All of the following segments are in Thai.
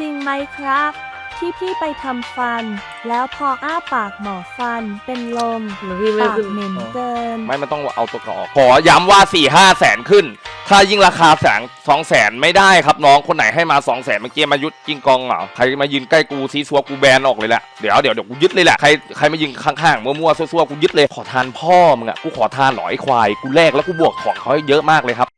จริงไหมครับ ที่พี่ไปทำฟัน แล้วพออ้าปากหมอฟันเป็นลมมันพี่ไม่ปากขึ้นเหม็นอ๋อเกิน ไม่มันต้องเอาตัวเก่าออกขอย้ำว่า4ี่ห้าแสนขึ้น ถ้ายิ่งราคาแสนสองแสนไม่ได้ครับน้องคนไหนให้มา2องแสนเมื่อกี้มายุดยิงกองเหรอใครมายืนใกล้กูซีซัวกูแบนออกเลยแหละเดี๋ยวเดี๋ยวเดี๋ยวกูยึดเลยแหละใครใครมายิงข้างๆมั่วๆซัวๆกูยึดเลยขอทานพ่อมึงอะกูขอทานหรอไอ้ควายกูแลกแล้วกูบวกของเขาให้เยอะมากเลยครับ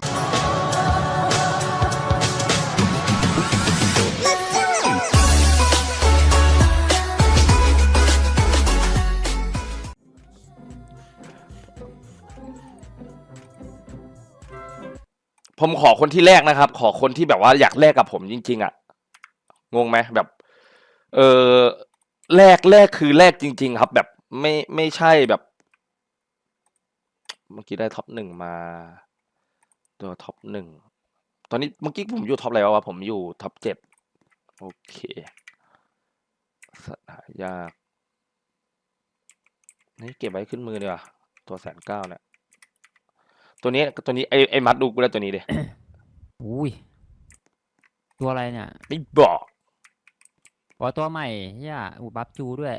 ผมขอคนที่แรกนะครับ ขอคนที่แบบว่าอยากแลกกับผมจริง ๆ อะ งงไหมแบบ เออแลกแลกคือแลกจริง ๆ ครับ แบบไม่ไม่ใช่แบบ เมื่อกี้ได้ท็อปหนึ่งมา ตัวท็อปหนึ่งตอนนี้เมื่อกี้ผมอยู่ท็อปอะไรวะผมอยู่ท็อปเจ็ดโอเคสัตว์หายากนี่เก็บไว้ขึ้นมือดีกว่าตัวแสนเก้าเนี่ย ตัวนี้ตัวนี้ไอไอมัดดูกูได้ตัวนี้ดิอุ้ยตัวอะไรเนี่ยไม่บอกอ๋อตัวใหม่เฮียอูบัฟจูด้วย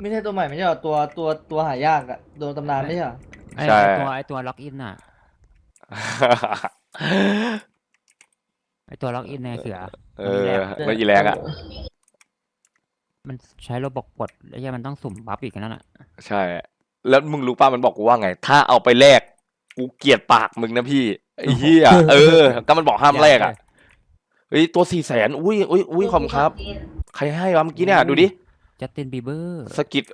ไม่ใช่ตัวใหม่ไม่ใช่เหรอตัวตัวตัวหายากอะตัวตำนานไม่ใช่เหรอไอ้ใช่ไอ้ตัวไอตัวล็อกอินน่ะไอตัวล็อกอินในเสือ เออแล้วอีแรงอะ มันใช้ระบบกดแล้วยังมันต้องสุ่มบัฟอีกนั่นน่ะใช่ แล้วมึงรู้ป่ะมันบอกกูว่าไง ถ้าเอาไปแลกกูเกลียดปากมึงนะพี่ไอ้เหี้ยเออก็มันบอกห้ามแลกอะเฮ้ยตัวสี่แสนอุ้ยอุ้ยอุ้ยขอบคุณครับ ใครให้วะเมื่อกี้เนี่ยดูดิจัสตินบีเบอร์สกิด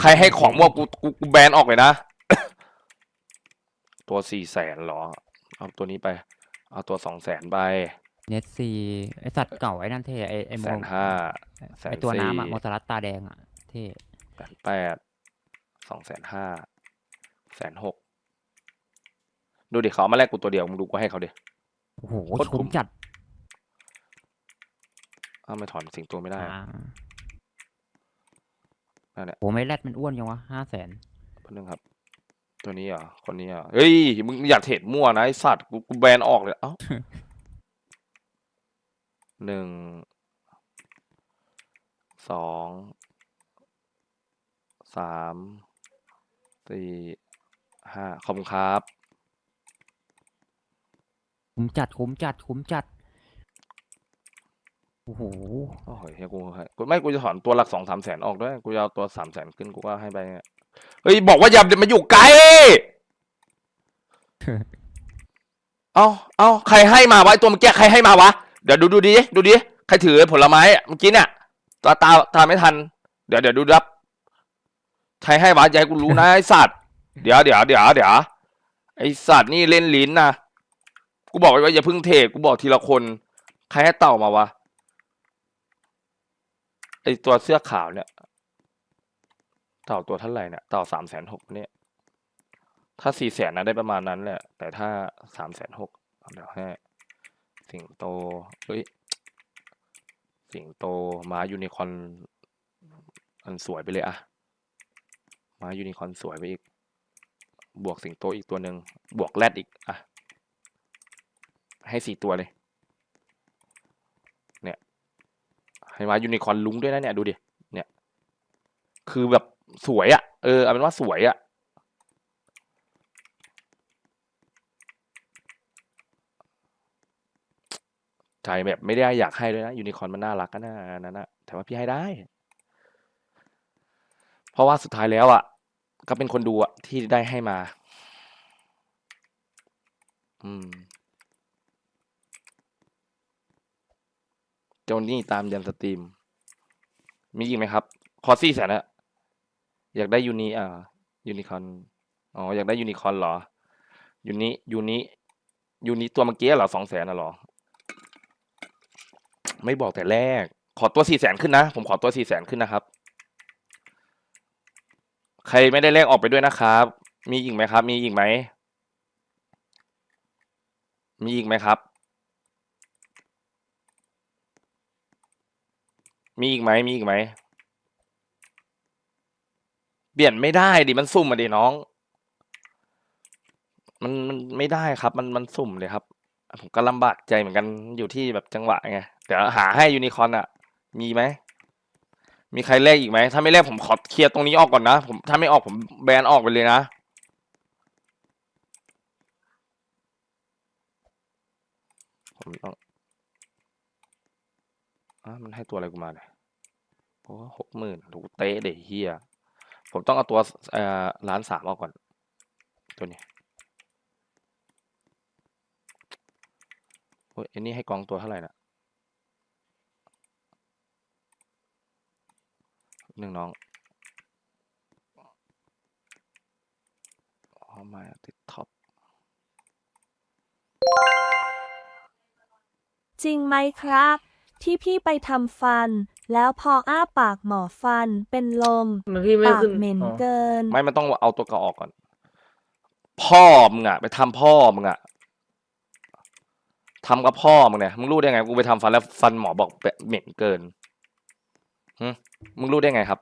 ใครให้ของมั่วกูกูกูแบนออกเลยนะ ตัวสี่แสนเหรอ เอาตัวนี้ไป เอาตัวสองแสนไปเนสซีไอสัตว์เก่าไอ้นั่นเท่ไอไอโมแสนห้าแสนไอตัวน้ำอะสี่โมสลัสตาแดงอะเท่แสนแปด สองแสนห้าแสนหกดูดิเขาเอามาแลกกูตัวเดียวมึงดูกูให้เขาดิ โอ้โหโคตรคุ้คุ้มมจัดอ้าวไม่ถอนสิงตัวไม่ได้อะอ่านั่นแหละโอ้ไม่แรดมันอ้วนยังวะห้าแสนแป๊บนึงครับ ตัวนี้เหรอคนนี้เหรอเฮ้ยมึงอย่าเทรดมั่วนะไอสัตว์กูกูแบนออกเลยเอ้า หนึ่งสองสาม สี่ห้าขอบคุณครับคุ้มจัดคุ้มจัดคุ้มจัด โอ้โห โอ้ยเฮียกูให้กูไม่กูจะถอนตัวหลักสองสามแสนออกด้วย กูจะเอาตัวสามแสนขึ้นกูก็ให้ไปเนี่ยเฮ้ย บอกว่าอย่ามาอยู่ไกล เอาเอาใครให้มาวะไอตัวเมื่อกี้ใครให้มาวะ เดี๋ยวดูดูดิดูดิ ใครถือผลไม้อะเมื่อกี้เนี่ยตาตาตาไม่ทัน เดี๋ยวเดี๋ยวดูรับ ใครให้วะอยายกูรู้นะไอสัตว์เดี๋ยวเดี๋ยวเดี๋ยวเดี๋ยวไอสัตว์นี่เล่นลิ้นนะกูบอกไว้ว่าอย่าเพึ่งเทกูบอกทีละคน ใครให้เต่ามาวะไอตัวเสื้อขาวเนี่ย เต่าตัวเท่าไหร่เนี่ยเต่าสามแสนหกเนี่ย ถ้าสี่แสนนะได้ประมาณนั้นแหละ แต่ถ้าสามแสนหกเดี๋ยวให้สิงโตเฮ้ยสิงโตม้ายูนิคอร์นอันสวยไปเลยอะ ม้ายูนิคอนสวยไปอีก บวกสิงโตอีกตัวหนึ่งบวกแรดอีก อะ ให้สี่ตัวเลย เนี่ย ให้มายูนิคอนลุ้งด้วยนะเนี่ย ดูดิ เนี่ย คือแบบสวยอะเออเอาเป็นว่าสวยอะใจแบบไม่ได้อยากให้ด้วยนะ ยูนิคอนมันน่ารักก็น่านั้นนะแต่ว่าพี่ให้ได้ ราะว่าสุดท้ายแล้วอะ ก็เป็นคนดูอะที่ได้ให้มา อืมโจนี่ตามยันสตรีม มีอีกไหมครับ คอซี่แสนอะอยากได้ยูนิอ่ายูนิคอนอ๋ออยากได้ยูนิคอนเหรอยูนิยูนิยูนิตัวเมื่อกี้เหรอสองแสนน่ะเหรอ ไม่บอกแต่แรก ขอตัวสี่แสนขึ้นนะ ผมขอตัวสี่แสนขึ้นนะครับ ใครไม่ได้เลขออกไปด้วยนะครับ มีอีกไหมครับ มีอีกไหม มีอีกไหมครับ มีอีกไหม มีอีกไหม เปลี่ยนไม่ได้ดิ มันสุ่มมาดิน้อง มันมันไม่ได้ครับ มันมันสุ่มเลยครับ ผมก็ลำบากใจเหมือนกันอยู่ที่แบบจังหวะไง เดี๋ยวหาให้ยูนิคอร์นอะมีไหม มีใครแลกอีกไหม ถ้าไม่แลกผมขอเคลียร์ตรงนี้ออกก่อนนะ ผมถ้าไม่ออกผมแบนออกไปเลยนะ ผมต้องอะมันให้ตัวอะไรกูมาเนี่ยโอ้หกหมื่นถูกเตะเดี๋ยเฮียผมต้องเอาตัวเอ่อล้านสามออกก่อน ตัวนี้โอ้ยอันนี้ให้กองตัวเท่าไหร่น่ะ หนึ่งน้องเอามาติดท็อป จริงไหมครับ ที่พี่ไปทำฟัน แล้วพออ้าปากหมอฟันเป็นลมมันพี่ไม่ปากขึ้นเหม็นอ๋อ เกิน ไม่มันต้องเอาตัวเก่าออกก่อน พ่อมึงอะไปทำพ่อมึงอะทำกับพ่อมึงเนี่ยมึงรู้ได้ไงกูไปทำฟันแล้วฟันหมอบอกเหม็นเกินหึ มึงรู้ได้ไงครับ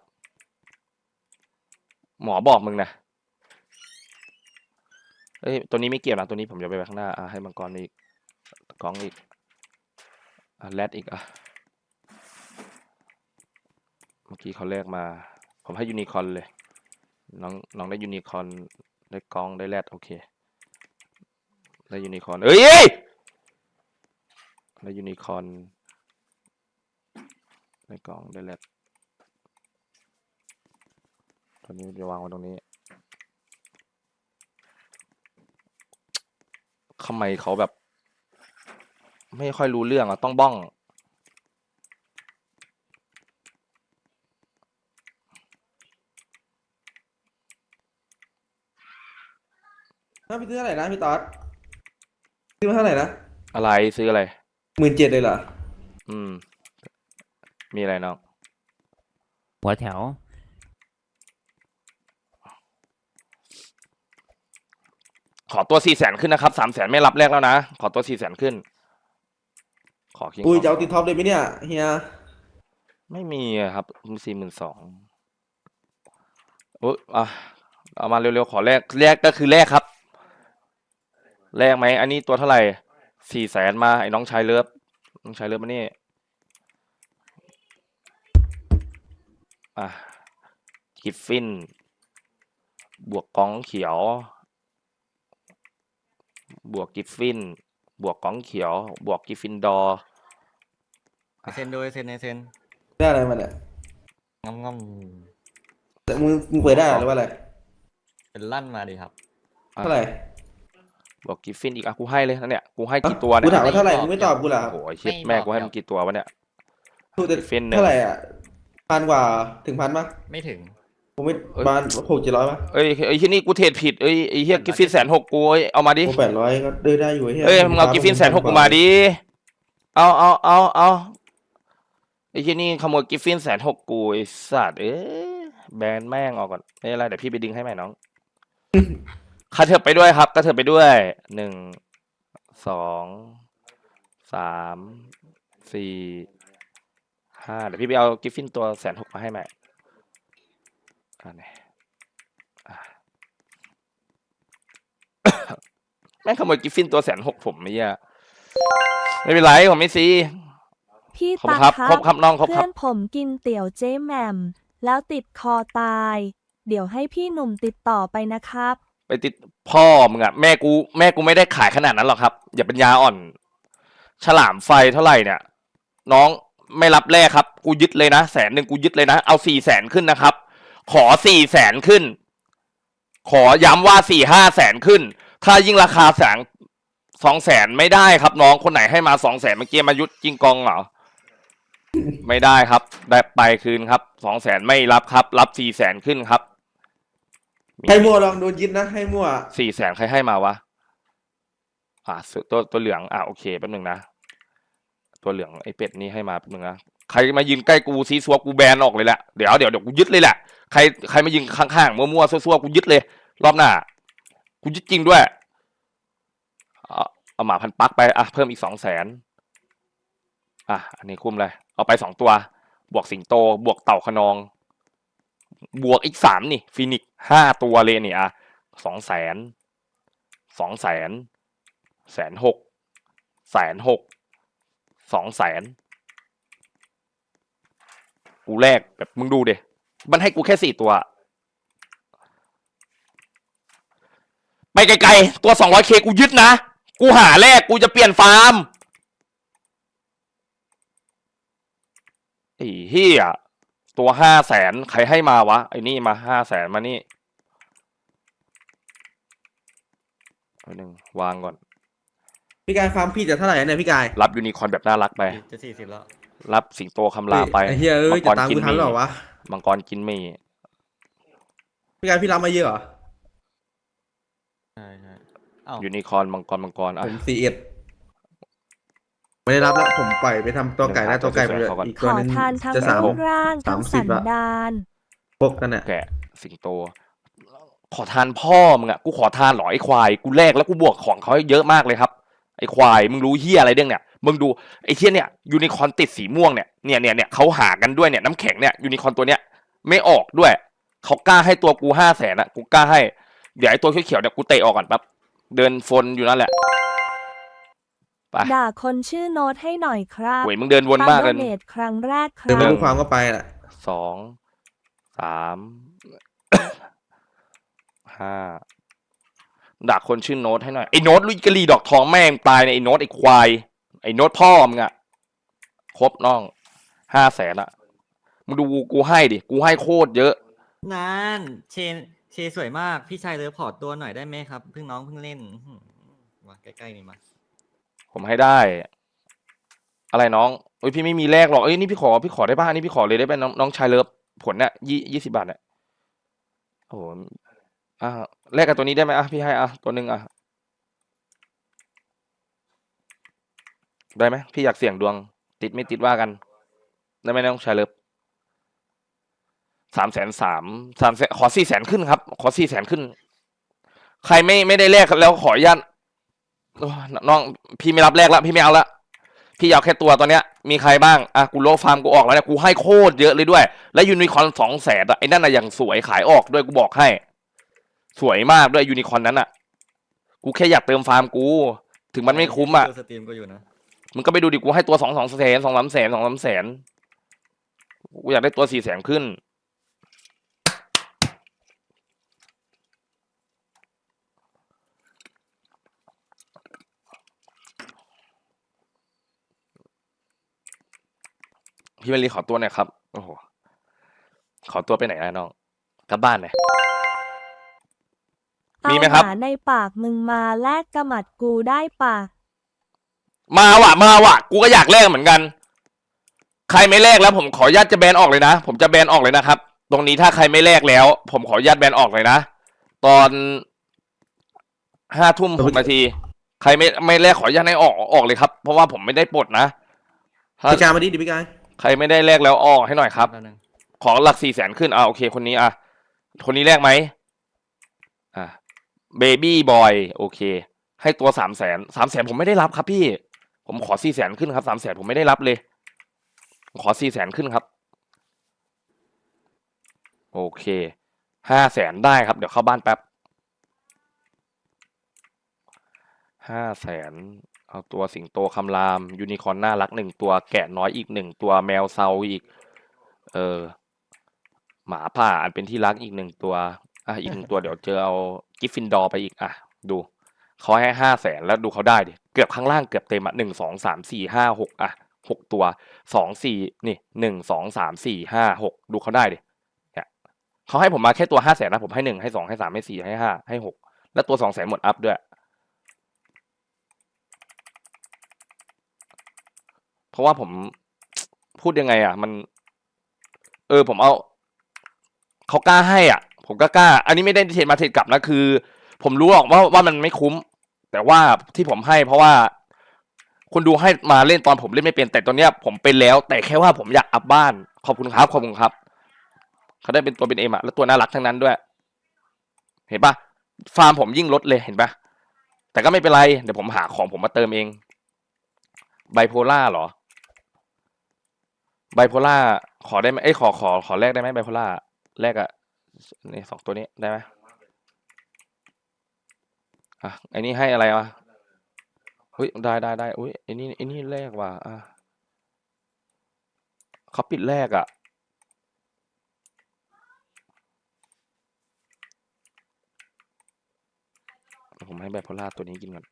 หมอบอกมึงนะเอ้ยตัวนี้ไม่เกี่ยวนะตัวนี้ผมจะไปไว้ข้างหน้าอะให้มังกรอีกกองอีกอะแรดอีกอะเมื่อกี้เขาแลกมา ผมให้ยูนิคอนเลย น้องน้องได้ยูนิคอนได้กองได้แรดโอเคได้ยูนิคอนเอ้ยเอ้ยได้ยูนิคอน ได้กองได้แรดตัวนี้จะวางไว้ตรงนี้ทำไมเขาแบบ ไม่ค่อยรู้เรื่องอะ ต้องบ้องถ้าพี่ซื้อเท่าไหร่นะพี่ต๊อดซื้อมาเท่าไหร่นะอะไรซื้ออะไรหมื่นเจ็ดเลยเหรอ อืม มีอะไรน้อง หัวแถว ขอตัวสี่แสนขึ้นนะครับสามแสนไม่รับแรกแล้วนะ ขอตัวสี่แสนขึ้น ขอคิงอุ้ยคงจะเอาติดท็อปเลยไหมเนี่ยเฮียไม่มีอะครับสี่หมื่นสองโอ้ยอะเอามาเร็วๆ ขอแรกแรกก็คือแรกครับ แรกไหม อันนี้ตัวเท่าไหร่สี่แสนมาไอ้น้องชายเลิฟน้องชายเลิฟมานี่ อะกิฟฟิน บวกกองเขียว บวกกิฟฟิน บวกกองเขียว บวกกิฟฟินดอร์เซนโดยเซนในเซนได้อะไรมาเนี่ยงอมงอมแต่มึงมึงเปิดได้หรือว่าอะไรเป็นลั่นมาดีครับ อะเท่าไหร่บอกกิฟฟินอีกอะกูให้เลยนะเนี่ยกูให้กี่ตัวเนี่กูยถามว่าเท่าไหร่มึงไม่ตอบกูเหรอครับโอ้ยเชิดไม่แม่บอกกูให้หรอกมึงกี่ตัววะเนี่ยถูกแต่ฟินเนี่ยเท่าไหร่อะ พันกว่าถึงพันปะไม่ถึง ผมไม่เอ้ยประมาณหกเจ็ดร้อยปะเอ้ยไอ้ที่นี่กูเทรดผิดเอ้ยไอ้เฮียกิฟฟินแสนหกกูเอ้ยเอามาดิ โอ้แปดร้อยก็เดินได้อยู่ไอ้เฮียเอ้ยมึงเอากิฟฟินแสนหกกูมาดิ เอาเอาเอาเอาไอ้ที่นี่ขโมยกิฟฟินแสนหกกูไอ้สัตว์เอ้ยแบนแม่งออกก่อนไม่เป็นไรเดี๋ยวพี่ไปดึงให้ใหม่น้องคาเถิบไปด้วยครับกระเถิบไปด้วยหนึ่งสองสามสี่ ห้าเดี๋ยวพี่ไปเอากิฟฟินตัวแสนหกมาให้ใหม่อันนี้อะแม่งขโมยกิฟฟินตัวแสนหกผมไม่เหี้ยไม่เป็นไรผมไม่ซี พี่ขอบคุตาณครับครัครบครับน้องครบคเพื่รัอบนผมกินเตี๋ยวเจ๊แหม่มแล้วติดคอตาย เดี๋ยวให้พี่หนุ่มติดต่อไปนะครับ ไปติดพ่อมึงอะแม่กูแม่กูไม่ได้ขายขนาดนั้นหรอกครับ อย่าเป็นยาอ่อน ฉลามไฟเท่าไหร่เนี่ย น้อง ไม่รับแรกครับ กูยึดเลยนะแสนหนึ่งกูยึดเลยนะ เอาสี่แสนขึ้นนะครับ ขอสี่แสนขึ้น ขอย้ำว่าสี่ห้าแสนขึ้น ถ้ายิ่งราคาแสนสองแสนไม่ได้ครับน้องคนไหนให้มาสองแสนเมื่อกี้มายุดจิงกองเหรอไม่ได้ครับ ได้ไปคืนครับสองแสนไม่รับครับ รับสี่แสนขึ้นครับให้มั่วลองโดนยึดนะ ให้มั่วสี่แสนใครให้มาวะอ่าสุตัวตัวเหลืองอ่าโอเคแป๊บหนึงนะ ตัวเหลืองไอ้เป็ดนี่ให้มาหนึ่งนะใครมายืนใกล้กูซีซัวกูแบนออกเลยแหละเดี๋ยวเดี๋ยวเดี๋ยวกูยึดเลยแหละใครใครมายืนข้างๆมั่วๆซัวๆกูยึดเลย รอบหน้ากูยึดจริงด้วยเอาหมาพันปักไปอะเพิ่มอีกสองแสนอะอันนี้คุ้มเลย เอาไปสองตัว บวกสิงโต บวกเต่าขนอง บวกอีกสามนี่ฟินิกห้าตัวเลยนี่อะสองแสนสองแสนแสนหกแสนหก สองแสนกูแรกแบบมึงดูเดมันให้กูแค่สี่ตัว ไปไกลๆ ตัวสองร้อยเคกูยึดนะ กูหาแรกกูจะเปลี่ยนฟาร์มไอ้เฮียตัวห้าแสนใครให้มาวะ ไอ้นี่มาห้าแสนมานี่หนึ่งวางก่อน พี่กายฟาร์มพี่จะเท่าไหร่เนี่ยพี่กายรับยูนิคอร์นแบบน่ารักไป จะสี่สิบแล้ว รับสิงโตคำรามไปไอ้เฮียเอ้ยจะตามกูทันหรอวะมังกรกินหมีพี่กายพี่รับมาเยอะเหรอใช่ใช่อ้าวยูนิคอร์นมังกรมังกรอะผมสี่เอ็ดไม่ได้รับแล้วผมปล่อยไปทำตัวไก่แล้วตัวไก่ไปเลยเขาก่อนอีกขตัวอหนึงทานทั้งจะสามรูปร่างทั้งสามสิสับนละดานพกกันเนี่ยแกะสิงโต ขอทานพ่อมึงอะกูขอทานเหรอไอ้ควาย กูแลกแล้วกูบวกของเขาเยอะมากเลยครับ ไอ้ควายมึงรู้เฮียอะไรเรื่องเนี่ยมึงดูไอ้เฮียเนี่ยยูนิคอร์นติดสีม่วงเนี่ยเนี่ยเนี่ยเนี่ยเขาหากันด้วยเนี่ยน้ำแข็งเนี่ยยูนิคอร์นตัวเนี้ยไม่ออกด้วยเขากล้าให้ตัวกูห้าแสนอะกูกล้าให้ เดี๋ยวไอ้ตัวเขียวๆเนี่ยกูเตะออกก่อนแป๊บเดินฟนอยู่นั่นแหละไปด่าคนชื่อโน้ตให้หน่อยครับโอ้ยมึงเดินวนมากเลยโดเนทครั้งแรกคเดี๋ยวรัไม่บรู้ความก็ไปแหละสองสามห้า ด่าคนชื่อโน้ตให้หน่อยไอ้โน้ตลุยกะลีดอกทองแม่งตายในยไอ้โน้ตไอ้ควายไอ้โน้ตพ่อมึงอะครบน้องห้าแสนอะมึงดูกูให้ดิกูให้โคตรเยอะนั่นเชนเชสวยมากพี่ชายเลิฟพอร์ตตัวหน่อยได้ไหมครับเพิ่งน้องเพิ่งเล่นอื้อหือมาใกล้ๆนี่มาผมให้ได้ อะไรน้องเอ้ยพี่ไม่มีแลกหรอกเอ้ยนี่พี่ขอพี่ขอได้ป่ะอันนี่พี่ขอเลยได้ป่ะน้องน้องชายเลิฟผลเนี่ยยี่ยี่สิบาทเนี่ยโอ้โห อะแลกกับตัวนี้ได้ไหมอะพี่ให้อะตัวหนึ่งอะได้ไหมพี่อยากเสี่ยงดวง ติดไม่ติดว่ากันได้ไหมน้องชายเลิฟสามแสนสามสามแสนขอสี่แสนขึ้นครับ ขอสี่แสนขึ้น ใครไม่ไม่ได้แลกแล้วขออนุญาตน้องพี่ไม่รับแรกละพี่ไม่เอาละพี่เอาแค่ตัวตัวเนี้ยมีใครบ้างอะกูโลฟาร์มกูออกแล้วเนี่ยกูให้โคตรเยอะเลยด้วย แล้วยูนิคอนสองแสนอะไอ้นั่นน่ะอย่างสวยขายออกด้วยกูบอกให้ สวยมากด้วยยูนิคอร์นนั้นอะ กูแค่อยากเติมฟาร์มกู ถึงมันไม่คุ้มอะดูสตรีมก็อยู่นะมึงก็ไปดูดิกูให้ตัวสองสองแสนสองสามแสนสองสามแสนกูอยากได้ตัวสี่แสนขึ้น พี่มารีขอตัวหน่อยครับ โอ้โห ขอตัวไปไหนอะน้อง กลับบ้านเลยเอา มีไหมครับหมาในปากมึงมาแลกกระหมัดกูได้ปะมาว่ะ มาว่ะ กูก็อยากแลกเหมือนกัน ใครไม่แลกแล้ว ผมขออนุญาตจะแบนออกเลยนะ ผมจะแบนออกเลยนะครับ ตรงนี้ถ้าใครไม่แลกแล้ว ผมขออนุญาตแบนออกเลยนะ ตอนห้าทุ่มหกนาที ใครไม่ไม่แลกขออนุญาตให้ออกออกเลยครับ เพราะว่าผมไม่ได้ปลดนะถ้าพี่กายมาดิดิพี่กายใครไม่ได้แลกแล้วออกให้หน่อยครับแป๊บนึงขอหลักสี่แสนขึ้นอ่าโอเค คนนี้อะ คนนี้แรกไหมอ่า เบบี้บอยโอเค ให้ตัวสามแสนสามแสนผมไม่ได้รับครับพี่ ผมขอสี่แสนขึ้นครับสามแสนผมไม่ได้รับเลย ขอสี่แสนขึ้นครับ โอเคห้าแสนได้ครับ เดี๋ยวเข้าบ้านแป๊บห้าแสนเอาตัวสิงโตคำราม ยูนิคอร์นน่ารักหนึ่งตัวแกะน้อยอีกหนึ่งตัวแมวเซาอีก เออหมาป่าอันเป็นที่รักอีกหนึ่งตัว อะอีกหนึ่งตัวเดี๋ยวเจอเอากิฟฟินดอร์ไปอีกอะดูเขาให้ห้าแสนแล้วดูเขาได้ดิเกือบข้างล่างเกือบเต็มอะหนึ่งสองสามสี่ห้าหกอะหกตัวสองสี่นี่หนึ่งสองสามสี่ห้าหกดูเขาได้ดิเนี่ยเขาให้ผมมาแค่ตัวห้าแสนนะผมให้หนึ่งให้สองให้สามให้สี่ให้ห้าให้หกแล้วตัวสองแสนหมดอัพด้วย เพราะว่าผมพูดยังไงอะ มัน เออผมเอาเขากล้าให้อะ ผมก็กล้า อันนี้ไม่ได้เทรดมาเทรดกลับนะคือ ผมรู้หรอกว่าว่ามันไม่คุ้ม แต่ว่าที่ผมให้เพราะว่าคนดูให้มาเล่นตอนผมเล่นไม่เป็นแต่ตอนเนี้ย ผมเป็นแล้ว แต่แค่ว่าผมอยากอัพบ้าน ขอบคุณครับขอบคุณครับ เขาได้เป็นตัวเป็นเอ็มอะแล้วตัวน่ารักทั้งนั้นด้วย เห็นปะฟาร์มผมยิ่งลดเลยเห็นปะแต่ก็ไม่เป็นไร เดี๋ยวผมหาของผมมาเติมเองไบโพล่าเหรอไบโพล่าขอได้ไหมเอ้ยขอขอขอแลกได้ไหมไบโพล่าแลกอะ นี่สองตัวนี้ได้ไหมอะไอ้นี่ให้อะไรวะเฮ้ยได้ได้ได้อุ้ยไอ้นี่ไอ้นี่แรกว่ะอะเขาปิดแรกอะผมให้ไบโพล่าตัวนี้กินก่อน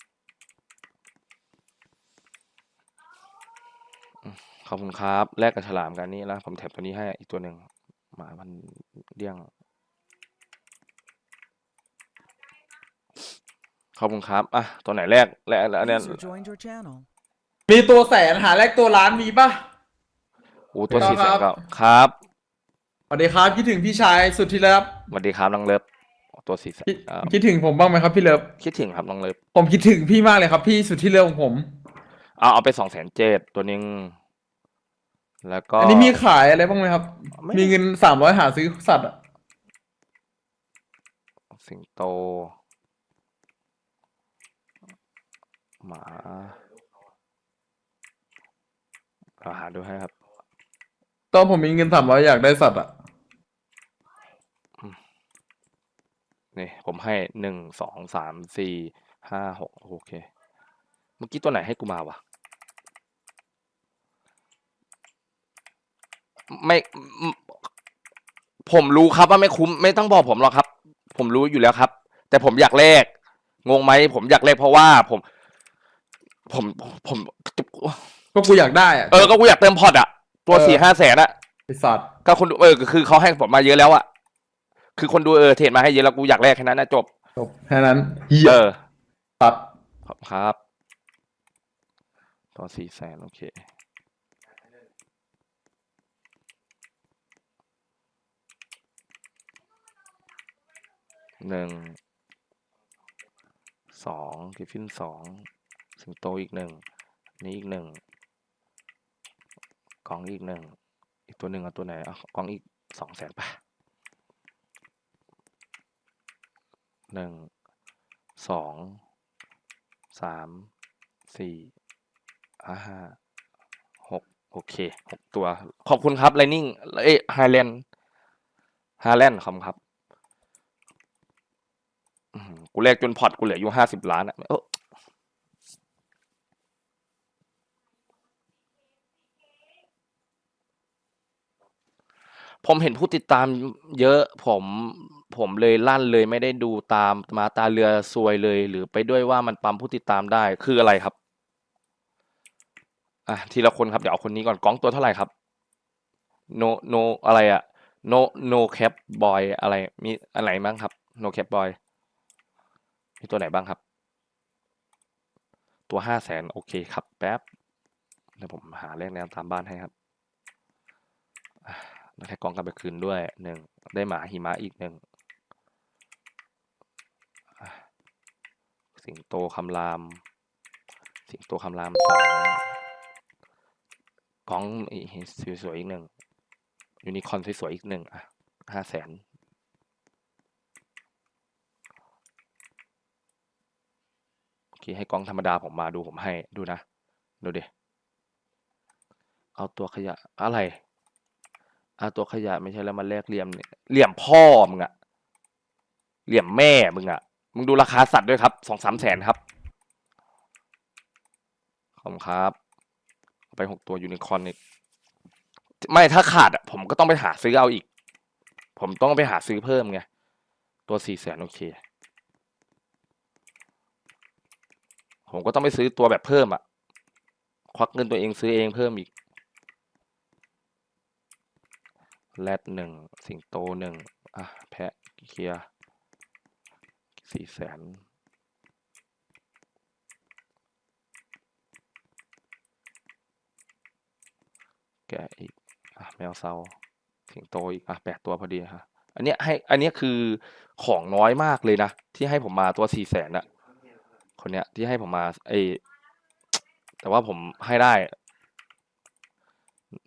ขอบคุณครับ แลกกับฉลามกันนี่แล้วผมแถมตัวนี้ให้อีกตัวหนึ่งหมามันเดี้ยง ขอบคุณครับ อะ ตัวไหนแรกแรกแล้วเนี่ย User joined your channel. มีตัวแสนหาแรกตัวล้านมีปะ โอ้ตัวครัสี่บแสนเก้าครับสวัสดีครับคิดถึงพี่ชายสุดที่เลิฟสวัสดีครับน้องเลิฟตัวสี่แสนคิดเก้าคิดถึงผมบ้างไหมครับพี่เลิฟคิดถึงครับน้องเลิฟผมคิดถึงพี่มากเลยครับพี่สุดที่เลิฟของผม เอาเอาไปสองแสนเจ็ดตัวหนึงแล้วก็ อันนี้มีขายอะไรบ้างไหมครับ ไม่ มีเงินสามร้อยหาซื้อสัตว์อะสิงโต หมาเราหาดูให้ครับ ตอนผมมีเงินสามร้อยอยากได้สัตว์อะนี่ ผมให้หนึ่งสองสามสี่ห้าหกโอเค เมื่อกี้ตัวไหนให้กูมาวะ ไม่อืมผมรู้ครับว่าไม่คุ้ม ไม่ต้องบอกผมหรอกครับ ผมรู้อยู่แล้วครับ แต่ผมอยากแลกงงไหมผมอยากแลกเพราะว่าผม ผมผมก็กูอยากได้อะเออก็กูอยากเติมพอร์ตอะตัวเออสี่ห้าแสนอะไอสัตว์ก็คนดูเออคือเขาให้ผมมาเยอะแล้วอะคือคนดูเออเทรดมาให้เยอะแล้วกูอยากแลกแค่นั้นนะจบจบแค่นั้นเฮียเออตัดขอบคุณครับตัวสี่แสนโอเคหนึ่งสองกิฟฟินสอง สิงโตอีกหนึ่งนี่อีกหนึ่งกองอีกหนึ่งอีกตัวหนึ่งเอาตัวไหนเอากองอีกสองแสนป่ะหนึ่งสองสามสี่ห้าหกโอเคหกตัว ขอบคุณครับไลนิ่งเอ้ยไฮแลนด์ไฮแลนด์ขอบครับกูแลกจนพอตกูเหลืออยู่ห้าสิบล้านอะเออ ผมเห็นผู้ติดตามเยอะ ผม ผมเลยลั่นเลยไม่ได้ดูตามมาตาเรือซวยเลย หรือไปด้วยว่ามันปั๊มผู้ติดตามได้คืออะไรครับ อะทีละคนครับ เดี๋ยวเอาคนนี้ก่อนกล้องตัวเท่าไหร่ครับ no no อะไรอะ no no cap boy อะไรมีอะไรบ้างครับ no cap boy มีตัวไหนบ้างครับ ตัวห้าแสนโอเคครับ แป๊บเดี๋ยวผมหาเลขแนวตามบ้านให้ครับ แล้วแค่กองกลับไปคืนด้วยหนึ่งได้หมาหิมะอีกหนึ่งสิงโตคำราม สิงโตคำรามสองกองสวยๆอีกหนึ่งยูนิคอนสวยๆอีกหนึ่งอะห้าแสนโอเคให้กองธรรมดาผมมาดูผมให้ดูนะ ดูเดิเอาตัวขยะอะไร อาตัวขยะไม่ใช่แล้วมาแลกเหลี่ยมเนี่ยเหลี่ยมพ่อมึงอะเหลี่ยมแม่มึงอะมึงดูราคาสัตว์ด้วยครับสองสามแสนครับขอบคุณครับเอาไปหกตัวยูนิคอร์นอีกไม่ถ้าขาดอะผมก็ต้องไปหาซื้อเอาอีก ผมต้องไปหาซื้อเพิ่มไงตัวสี่แสนโอเค ผมก็ต้องไปซื้อตัวแบบเพิ่มอะควักเงินตัวเองซื้อเองเพิ่มอีก แรดหนึ่งสิงโตหนึ่งอะ แพะเคลียร์สี่แสนแกะอีกอะแมวเซาสิงโตอีกอะแปดตัวพอดีฮะอันเนี้ยให้อันเนี้ยคือของน้อยมากเลยนะ ที่ให้ผมมาตัวสี่แสนอะคนเนี้ยที่ให้ผมมาไอแต่ว่าผมให้ได้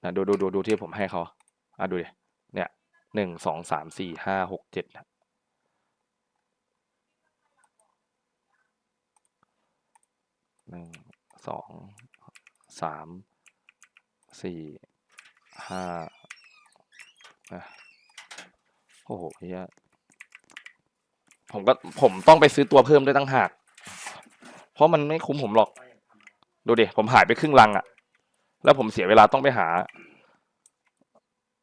นะดูดูดูดูที่ผมให้เขาอะดูดิ หนึ่งสองสามสี่ห้าหกเจ็ดหนึ่งสองสามสี่ห้าโอ้โหเฮียผมก็ผมต้องไปซื้อตัวเพิ่มด้วยตั้งหาก เพราะมันไม่คุ้มผมหรอก ดูดิ ผมหายไปครึ่งลังอะแล้วผมเสียเวลาต้องไปหา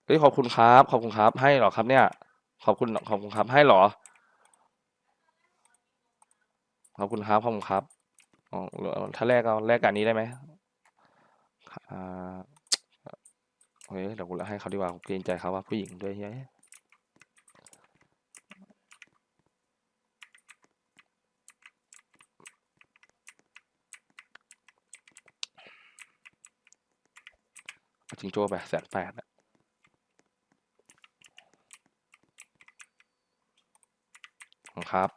เฮ้ยขอบคุณครับ ขอบคุณครับ ให้หรอครับเนี่ย ขอบคุณขอบคุณครับ ให้หรอ ขอบคุณครับขอบคุณครับอ๋อถ้าแลกเอาแลกกันนี้ได้ไหมอ่าเฮ้ยเดี๋ยวกูให้เขาดีกว่าเกรงใจเขาว่าผู้หญิงด้วยเฮ้ยจิงโจ้ไปแสนแปดอะขอบคุณครับ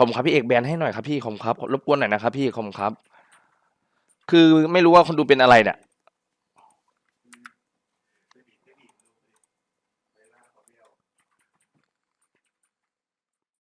ขอบคุณครับพี่เอกแบนให้หน่อยครับพี่ขอบคุณครับรบกวนหน่อยนะครับพี่ขอบคุณครับ คือไม่รู้ว่าคนดูเป็นอะไรเนี่ย